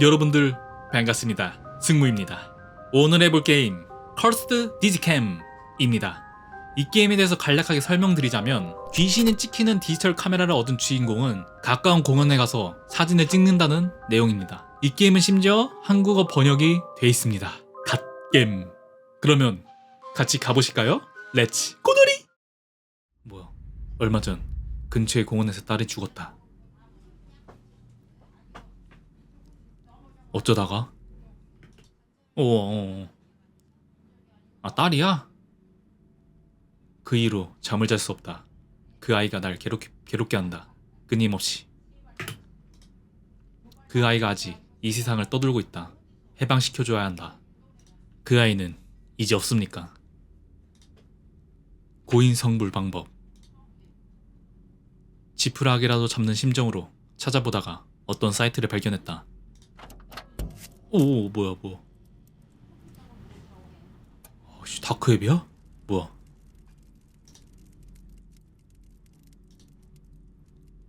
여러분들 반갑습니다. 승무입니다. 오늘 해볼 게임 커스트 디지캠입니다. 이 게임에 대해서 간략하게 설명드리자면 귀신이 찍히는 디지털 카메라를 얻은 주인공은 가까운 공원에 가서 사진을 찍는다는 내용입니다. 이 게임은 심지어 한국어 번역이 돼 있습니다. 갓겜. 그러면 같이 가보실까요? 렛츠 고돌이! 뭐야? 얼마 전 근처의 공원에서 딸이 죽었다. 어쩌다가? 어, 어, 어. 아, 딸이야? 그 이후로 잠을 잘 수 없다. 그 아이가 날 괴롭게, 괴롭게 한다. 끊임없이. 그 아이가 아직 이 세상을 떠들고 있다. 해방시켜줘야 한다. 그 아이는 이제 없습니까? 고인 성불 방법. 지푸라기라도 잡는 심정으로 찾아보다가 어떤 사이트를 발견했다. 오 뭐야 뭐 아씨 다크웹이야? 뭐야?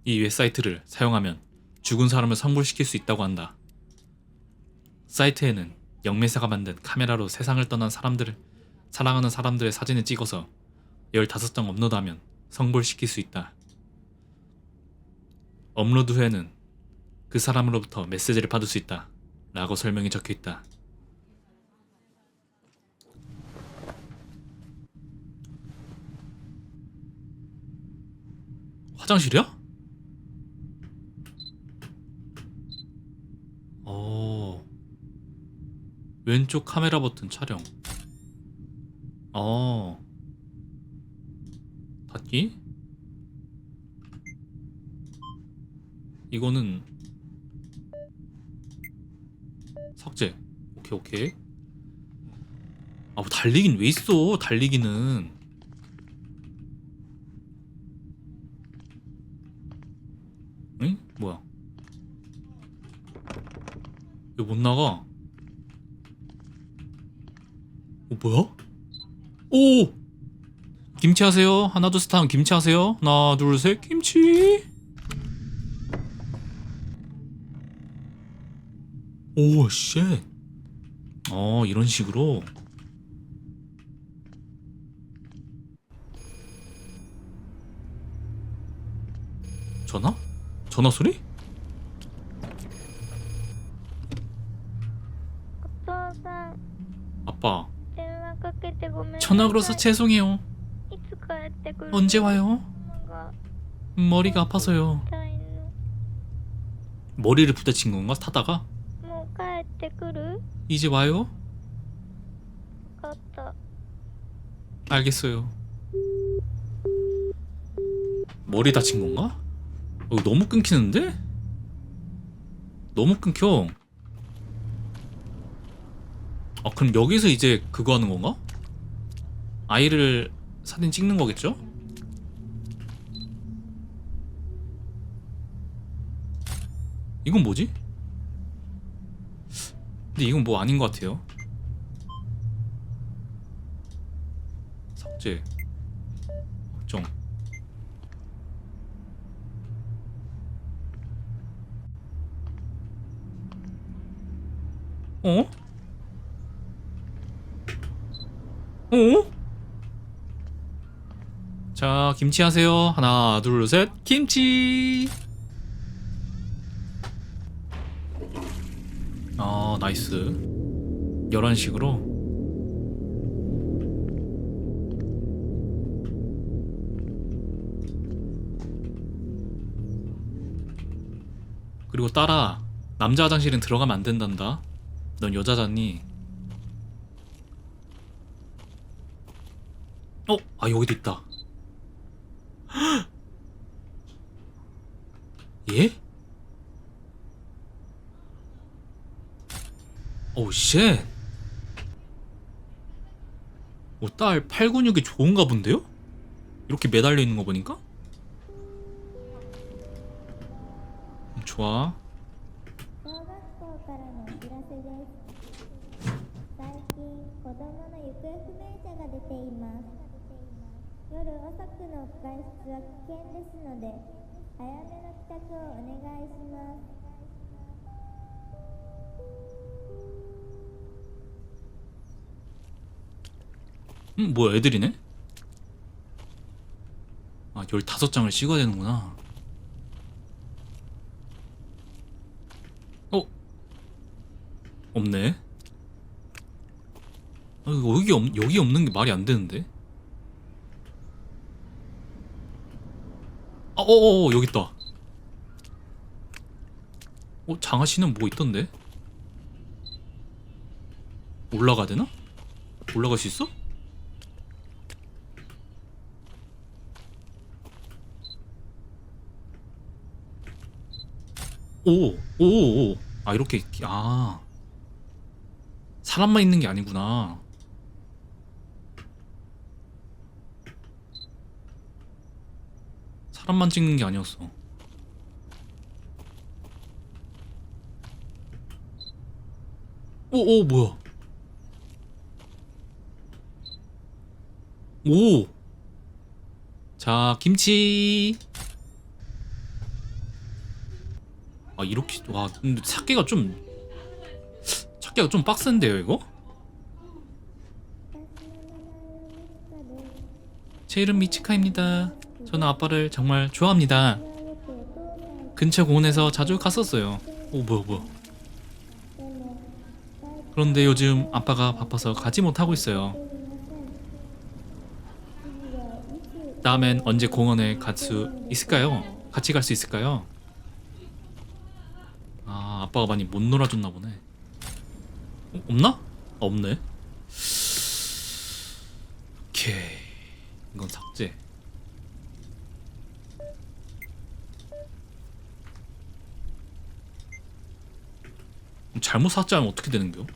이 웹사이트를 사용하면 죽은 사람을 성불시킬 수 있다고 한다. 사이트에는 영매사가 만든 카메라로 세상을 떠난 사람들을 사랑하는 사람들의 사진을 찍어서 15장 업로드하면 성불시킬 수 있다. 업로드 후에는 그 사람으로부터 메시지를 받을 수 있다 라고 설명이 적혀 있다. 화장실이야? 어. 왼쪽 카메라 버튼 촬영. 어. 닫기? 이거는 삭제. 오케이 오케이. 아 뭐 달리긴 왜 있어? 달리기는. 응? 뭐야? 이거 못 나가. 어 뭐야? 오! 김치 하세요. 하나 둘셋 하면 김치 하세요. 하나 둘 셋 김치. 오, 씨. 어, 이런 식으로. 전화? 전화 소리? 아빠. 전화 걸어서 죄송해요. 언제 와요? 머리가 아파서요. 머리를 부딪힌 건가? 타다가? もう帰ってくる 이제 와요? 分かった 알겠어요. 머리 다친 건가? 어, 이거 너무 끊기는데? 너무 끊겨. 아, 그럼 여기서 이제 그거 하는 건가? 아이를 사진 찍는 거겠죠? 이건 뭐지? 근데 이건 뭐 아닌 것 같아요. 삭제 걱정 어? 어? 자 김치 하세요 하나 둘 셋 김치 아 나이스. 11식으로. 그리고 딸아 남자 화장실은 들어가면 안 된단다. 넌 여자잖니. 어? 아 여기도 있다. 예? 오우 쉣 오, 딸 팔 근육이 좋은가 본데요? 이렇게 매달려 있는 거 보니까? 음, 좋아 음, 뭐야, 애들이네? 아, 15장을 찍어야 되는구나. 어? 없네. 아, 여기 없, 여기 없는 게 말이 안 되는데? 아, 어어어, 여기 있다. 어, 장아 씨는 뭐 있던데? 올라가야 되나? 올라갈 수 있어? 오, 오, 오. 아, 이렇게, 있- 아. 사람만 있는 게 아니구나. 사람만 찍는 게 아니었어. 오, 오, 뭐야. 오! 자, 김치. 아 이렇게 와 근데 찾기가 좀 찾기가 좀 빡센데요 이거? 제 이름 미치카입니다 저는 아빠를 정말 좋아합니다 근처 공원에서 자주 갔었어요 오 뭐야 뭐야 그런데 요즘 아빠가 바빠서 가지 못하고 있어요 다음엔 언제 공원에 갈 수 있을까요? 같이 갈 수 있을까요? 아, 아빠가 많이 못 놀아줬나 보네. 어, 없나? 아, 없네. 오케이. 이건 삭제. 잘못 삭제하면 어떻게 되는겨?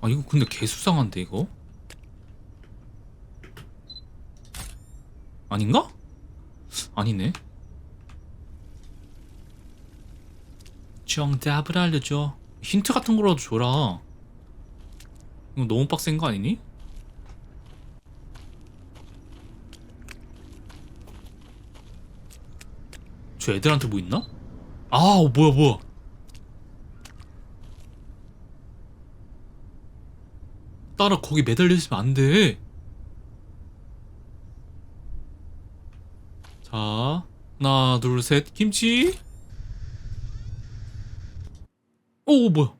아, 이거 근데 개수상한데, 이거? 아닌가? 아니네. 정답을 알려줘. 힌트 같은 거라도 줘라. 이거 너무 빡센 거 아니니? 저 애들한테 뭐 있나? 아, 어, 뭐야, 뭐야. 따라 거기 매달려 있으면 안 돼. 자, 하나, 둘, 셋, 김치. 오, 뭐야?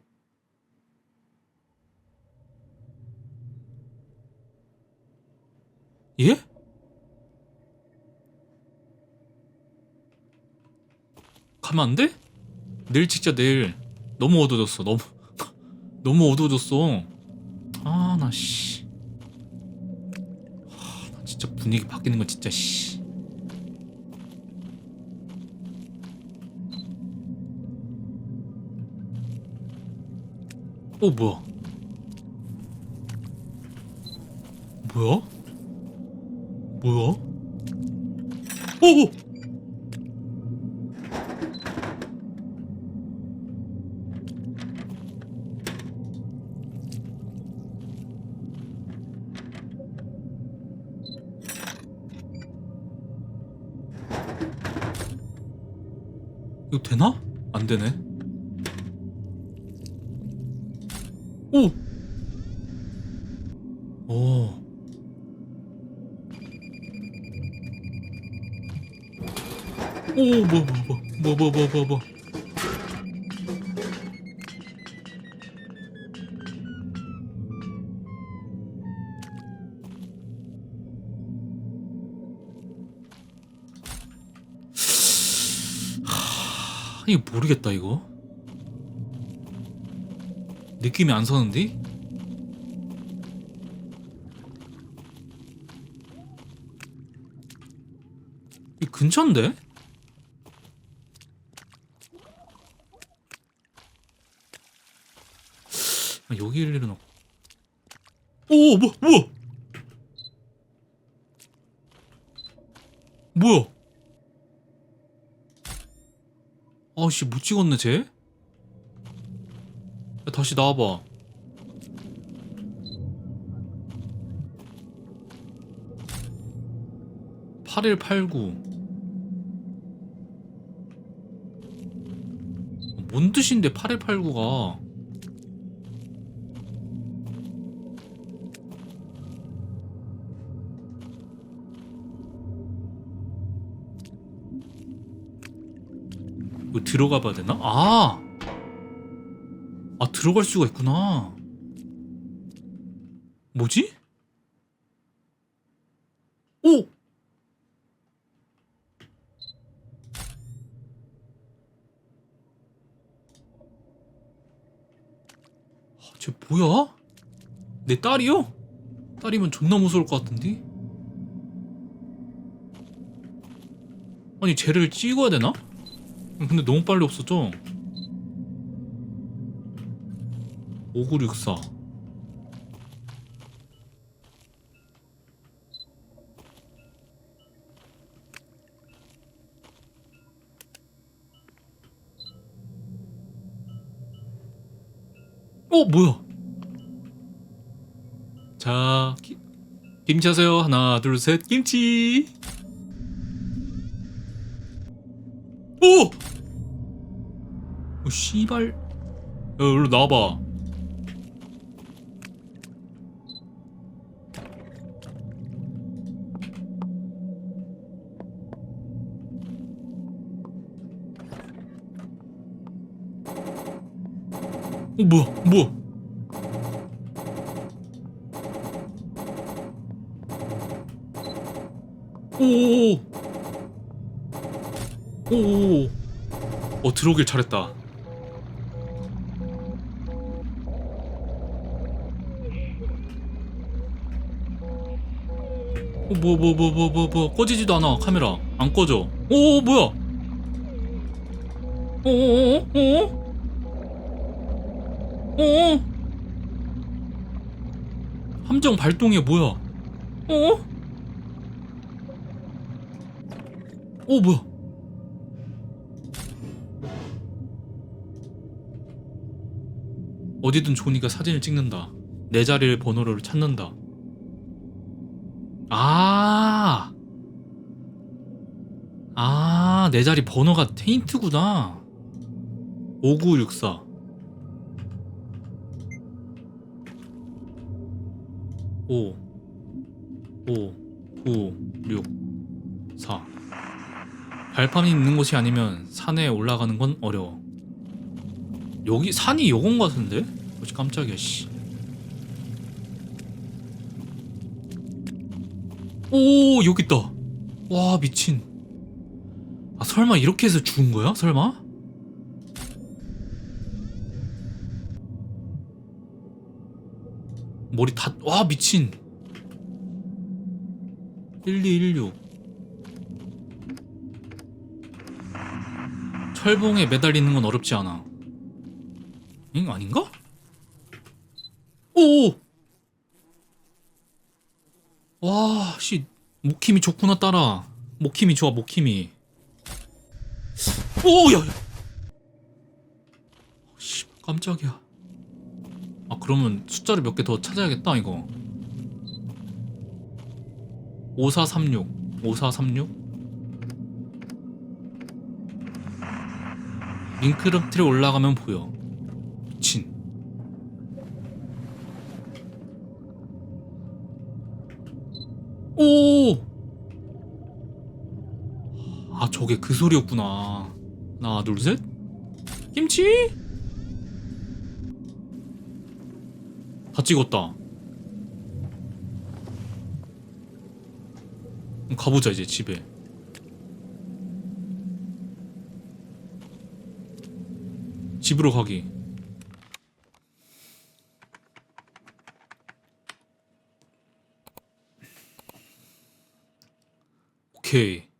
예? 가면 안 돼? 내일 찍자 내일. 너무 어두워졌어. 너무 너무 어두워졌어. 아, 나 씨. 하, 나 진짜 분위기 바뀌는 거 진짜 씨. 어 뭐야? 뭐야? 뭐야? 오! 이거 되나? 안 되네. 오! 오. 오, 뭐, 뭐, 뭐, 뭐, 뭐, 뭐, 뭐, 이거 모르겠다, 이거. 느낌이 안 서는데? 이 근처인데? 아, 여기를 일어나. 오, 뭐, 뭐? 뭐야? 아씨, 못 찍었네, 쟤? 야, 다시 나와봐. (8189) 뭔 뜻인데 8189가 이거 들어가 봐야 되나? 아! 아, 들어갈 수가 있구나. 뭐지? 오! 아, 쟤 뭐야? 내 딸이요? 딸이면 존나 무서울 것 같은데? 아니 쟤를 찍어야 되나? 근데 너무 빨리 없어져. 5964 어 뭐야? 자 기, 김치 하세요. 하나 둘 셋 김치 씨발. 야, 일로 나와봐. 어, 뭐야, 뭐야. 오오오. 오오오. 어 들어오길 잘했다. 어, 뭐, 뭐, 뭐, 뭐, 뭐, 뭐, 꺼지지도 않아, 카메라. 안 꺼져. 오, 뭐야? 오, 오, 오, 오, 오, 오. 함정 발동이 뭐야? 어? 오, 뭐야? 어디든 좋으니까 사진을 찍는다. 내 자리를 번호를 찾는다. 아, 아, 내 자리 번호가 테인트구나. 5964. 5, 5, 9, 6, 4. 발판이 있는 곳이 아니면 산에 올라가는 건 어려워. 여기 산이 요건 같은데? 뭐지 깜짝이야 씨. 오 여기 있다. 와 미친. 아 설마 이렇게 해서 죽은 거야? 설마? 머리 다 와 미친. 1216 철봉에 매달리는 건 어렵지 않아. 응 아닌가? 오! 와, 씨, 목힘이 좋구나 따라. 목힘이 좋아, 목힘이. 오, 야, 야. 씨, 깜짝이야. 아, 그러면 숫자를 몇 개 더 찾아야겠다, 이거. 5436, 5436. 링크럽트에 올라가면 보여. 미친. 오! 아, 저게 그 소리였구나. 하나, 둘, 셋. 김치? 다 찍었다. 가보자, 이제 집에. 집으로 가기. 오케이.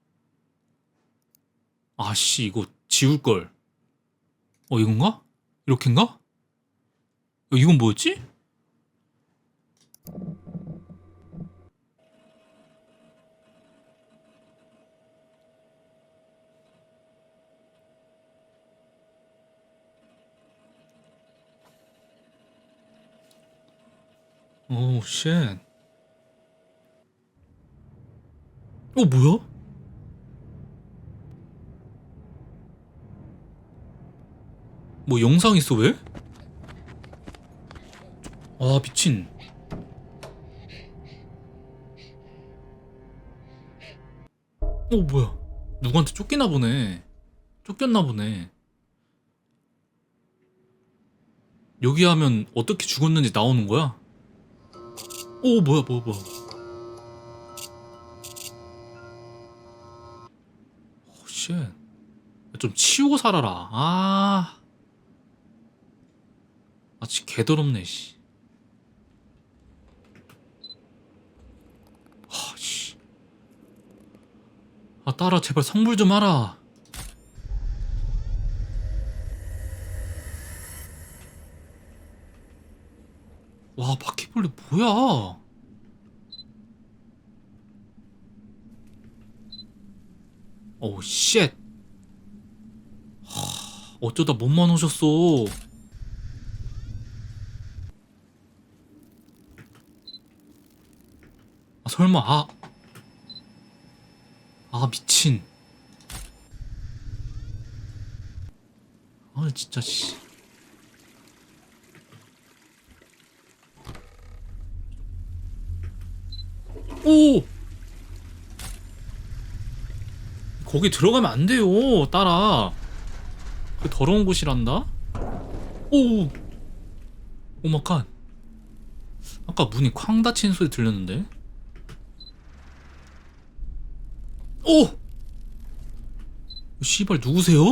아씨, 이거 지울 걸. 어, 이건가? 이렇게인가? 어, 이건 뭐였지? 오, 쉣. 어, 뭐야? 뭐 영상 있어 왜? 아 미친 어 뭐야 누구한테 쫓기나 보네 쫓겼나 보네. 여기 하면 어떻게 죽었는지 나오는 거야? 오, 뭐야, 뭐야, 뭐야. 오, 쉣. 좀 치우고 살아라. 아. 아, 진 개더럽네, 씨. 아, 씨. 아, 딸아, 제발 성불 좀 하라. 와, 바퀴벌레 뭐야? 오, 쉣. 하, 어쩌다 몸만 오셨어. 설마, 아. 아, 미친. 아, 진짜, 씨. 오! 거기 들어가면 안 돼요, 딸아. 그 더러운 곳이란다? 오! 오마칸. 아까 문이 쾅 닫히는 소리 들렸는데? 오! 씨발, 누구세요?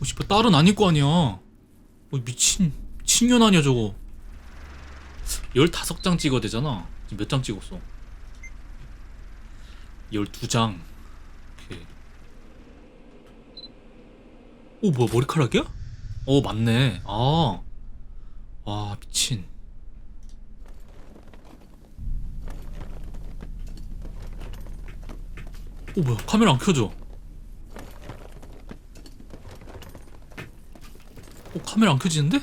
어, 씨발, 딸은 아닐 거 아니야. 어, 미친, 친년 아니야, 저거. 15장 찍어야 되잖아. 지금 몇 장 찍었어? 12장. 오케이. 오, 뭐야, 머리카락이야? 어, 맞네. 아. 와, 미친. 오, 뭐야, 카메라 안 켜져. 오, 카메라 안 켜지는데?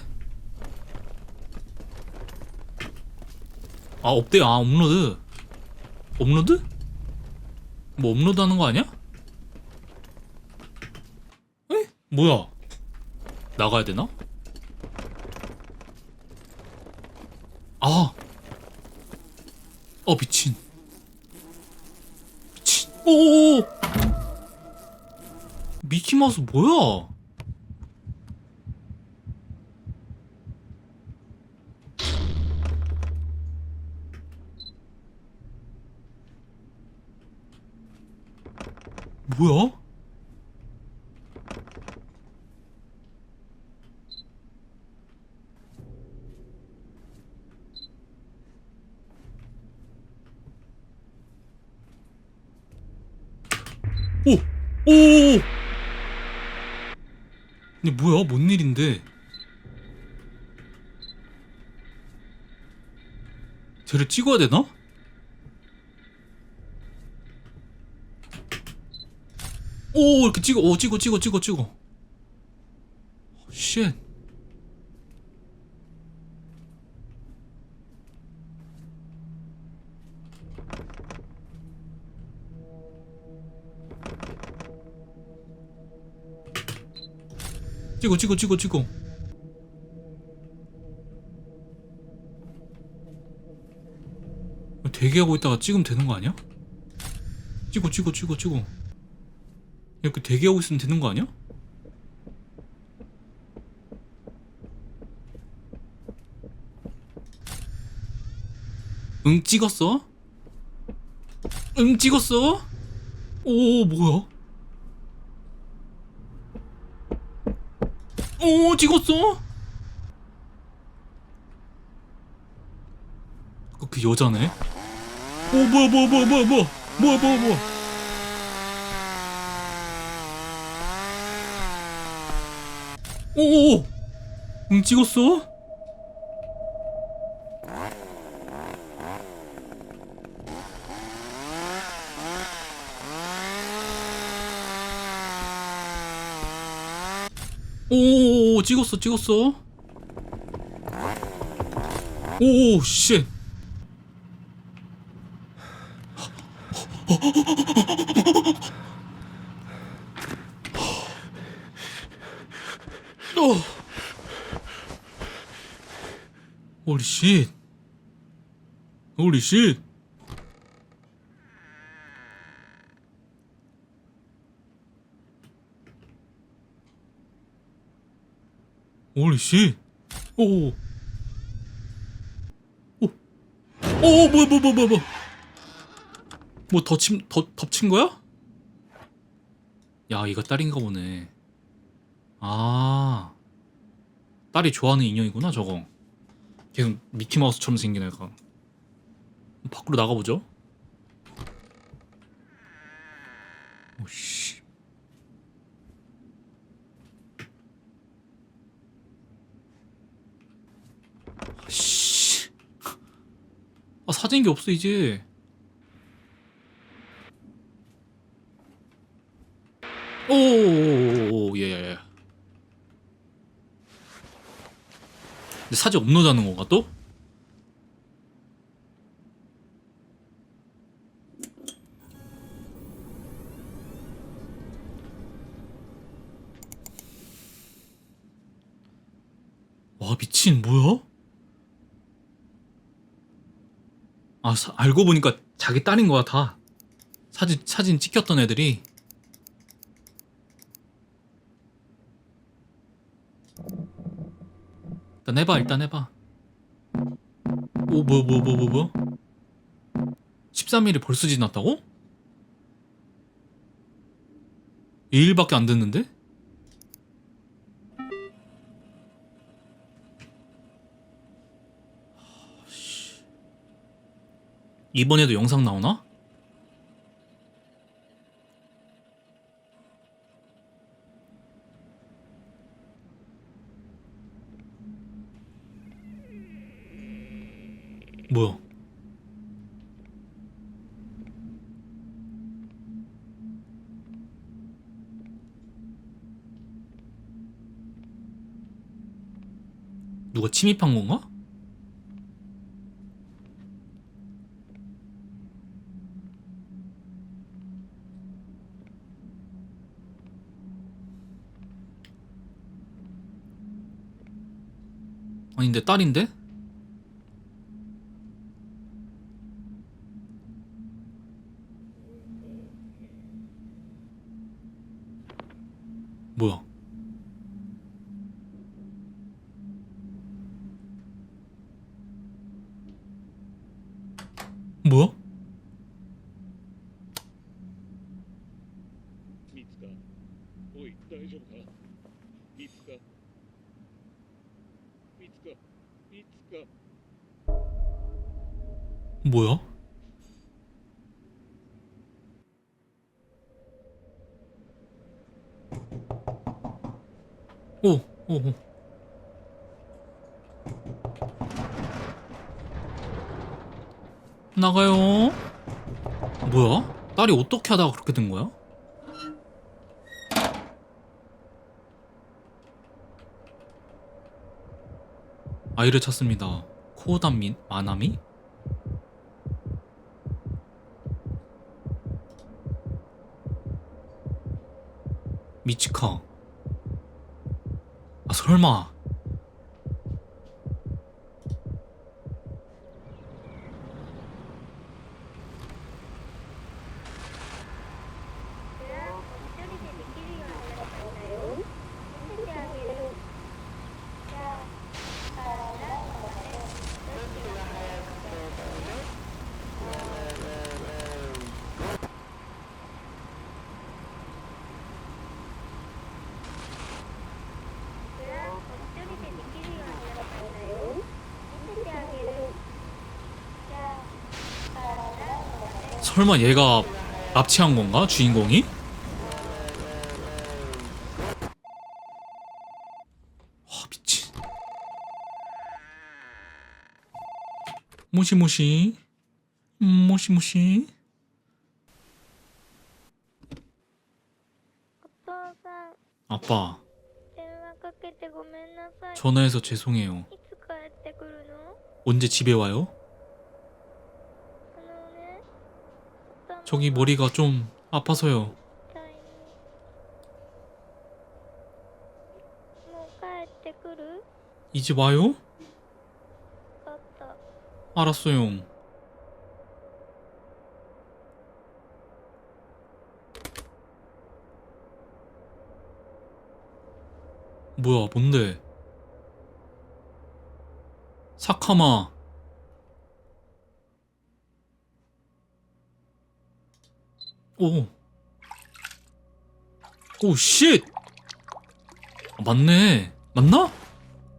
아 없대 아 업로드 업로드? 뭐 업로드 하는 거 아니야? 에? 뭐야 나가야 되나? 아! 어 미친 미친 오오오 미키마우스 뭐야 뭐야? 오! 오! 근데 뭐야? 뭔 일인데? 쟤를 찍어야 되나? 오 이렇게 찍어 오 찍어 찍어 찍어 찍어 쉣 찍어 찍어 찍어 찍어 대기하고 있다가 찍으면 되는 거 아니야? 찍어 찍어 찍어 찍어 이렇게 대기하고 있으면 되는 거 아니야? 응 찍었어? 응 찍었어? 오 뭐야? 오 찍었어? 그, 그 여자네? 오 뭐야 뭐야 뭐야 뭐야 뭐야 뭐야 뭐야 뭐야 오오오! 응 찍었어? 찍었어 찍었어 오오 씨 어. 홀리 쉣. 홀리 쉣. 오리 씨. 오. 오. 오, 오 뭐야 뭐야 뭐야 뭐야. 뭐 덮친 덮 덮친 거야? 야, 이거 딸인가 보네. 아. 딸이 좋아하는 인형이구나, 저거. 계속 미키마우스처럼 생긴 애가. 밖으로 나가보죠. 오씨. 씨. 아, 사진기 없어, 이제. 오오오오오, 예, 예, 예. 근데 사진 업로드하는 건가, 또? 와, 미친, 뭐야? 아, 사- 알고 보니까 자기 딸인 거야, 다. 사진, 사진 찍혔던 애들이. 일단 해봐, 일단 해봐. 오, 뭐, 뭐, 뭐, 뭐, 뭐? 13일이 벌써 지났다고? 2일밖에 안 됐는데? 이번에도 영상 나오나? 뭐야? 누가 침입한 건가? 딸인데? 뭐야? 뭐야? 오, 오, 오. 나가요. 뭐야? 딸이 어떻게 하다가 그렇게 된 거야? 아이를 찾습니다. 코담민 마나미? 미치카. 아, 설마. 설마 얘가 납치한 건가? 주인공이? 와 미친 모시모시 음, 모시모시 아빠 전화해서 죄송해요 언제 집에 와요? 저기 머리가 좀 아파서요. 이제 와요? 알았어요. 뭐야, 뭔데? 사카마. 오. 오, 쉣! 아, 맞네. 맞나?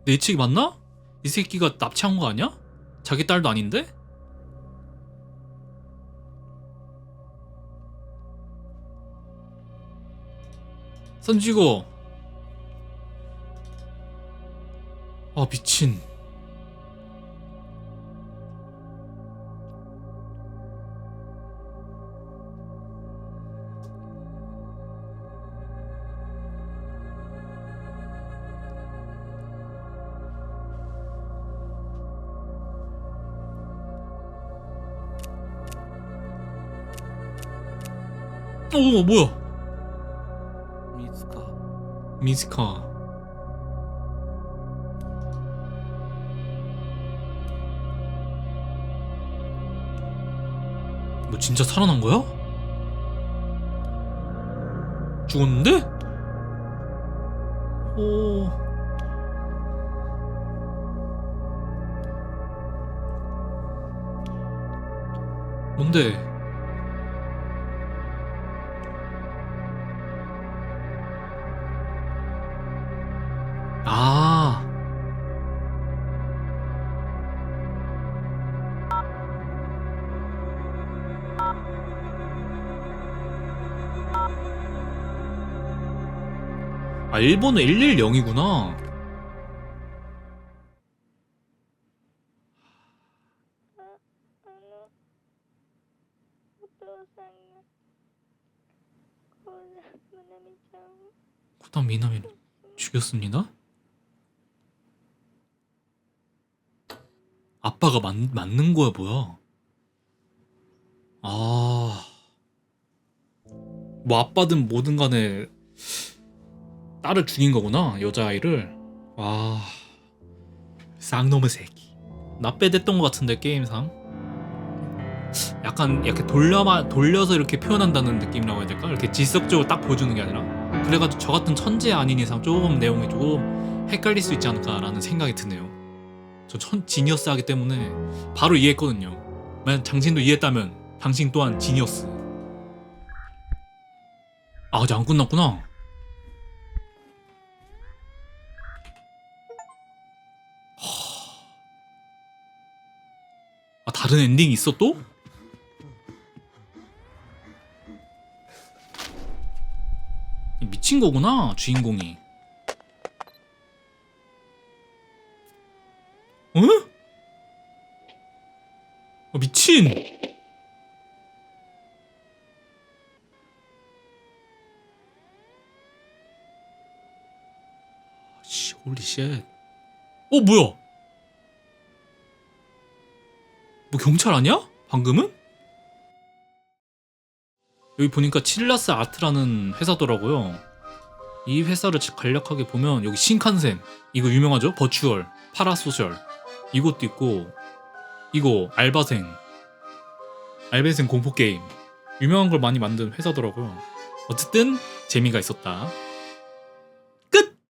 내 예측이 맞나? 이 새끼가 납치한 거 아니야? 자기 딸도 아닌데? 선지고. 아, 미친. 어머 뭐야? 미츠카. 미츠카. 뭐 진짜 살아난 거야? 죽었는데? 오. 뭔데? 일본은 110이구나. 구단 미나미를 죽였습니다. 아빠가 맞, 맞는 거야 뭐야? 아, 뭐 아빠든 뭐든 간에 딸을 죽인 거구나, 여자아이를. 와. 쌍놈의 새끼. 나빼댔던 것 같은데, 게임상. 약간 이렇게 돌려마, 돌려서 이렇게 표현한다는 느낌이라고 해야 될까? 이렇게 지속적으로 딱 보여주는 게 아니라. 그래가지고 저 같은 천재 아닌 이상 조금 내용이 조금 헷갈릴 수 있지 않을까라는 생각이 드네요. 저 천, 지니어스 하기 때문에 바로 이해했거든요. 만약 당신도 이해했다면 당신 또한 지니어스. 아, 아직 안 끝났구나. 다른 엔딩이 있어 또? 미친 거구나 주인공이. 어? 아, 미친. 씨, 홀리 쉣. 어, 뭐야? 뭐 경찰 아니야? 방금은? 여기 보니까 칠라스 아트라는 회사더라고요. 이 회사를 간략하게 보면 여기 신칸센 이거 유명하죠? 버추얼, 파라소셜 이것도 있고 이거 알바생 알바생 공포 게임 유명한 걸 많이 만든 회사더라고요. 어쨌든 재미가 있었다.